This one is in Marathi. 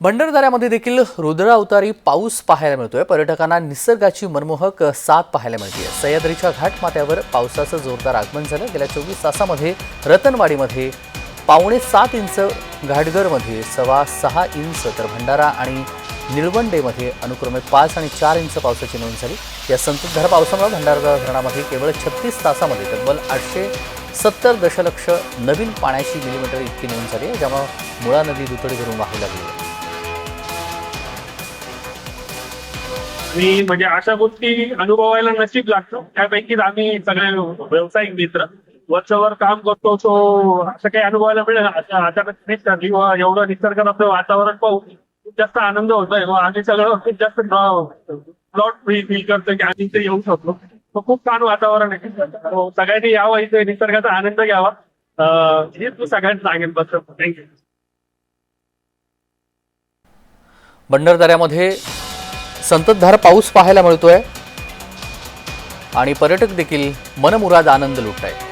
भंडारदऱ्यामध्ये देखील रुद्रावतारी पाऊस पाहायला मिळतोय. पर्यटकांना निसर्गाची मनमोहक साथ पाहायला मिळते सह्याद्रीच्या घाटमाथ्यावर पावसाचं जोरदार आगमन झालं. गेल्या चोवीस तासामध्ये रतनवाडीमध्ये पावणे सात इंच घाटघरमध्ये सव्वा सहा इंच तर भंडारा आणि निळवंडेमध्ये अनुक्रमे पाच आणि चार इंच पावसाची नोंद झाली. या संततधार पावसामुळे भंडारा धरणामध्ये केवळ छत्तीस तासामध्ये तब्बल आठशे सत्तर दशलक्ष नवीन पाण्याची मिलीमीटर इतकी नोंद झाली आहे ज्यामुळे मुळा नदी दुतडी धरून वाहू लागली आणि म्हणजे अशा गोष्टी अनुभवायला नशीब लागतो. त्यापैकीच आम्ही सगळे व्यावसायिक मित्र वर्षभर काम करतो सो असं काही अनुभवायला मिळेल अचानक नाही ठरली व एवढं निसर्गाचं वातावरण पाहून खूप जास्त आनंद होतोय. व आम्ही सगळं खूप जास्त प्लॉट फील करतोय की आम्ही इथे येऊ शकलो खूप छान वातावरण आहे. हो, सगळ्यांनी यावं इथे निसर्गाचा आनंद घ्यावा. अं, हेच मी सगळ्यांना सांगेन बस. थँक्यू भंडारदऱ्यामध्ये संततधार पाऊस पाहायला मिळतोय. आणि पर्यटक देखील मनमुराद आनंद लुटत आहेत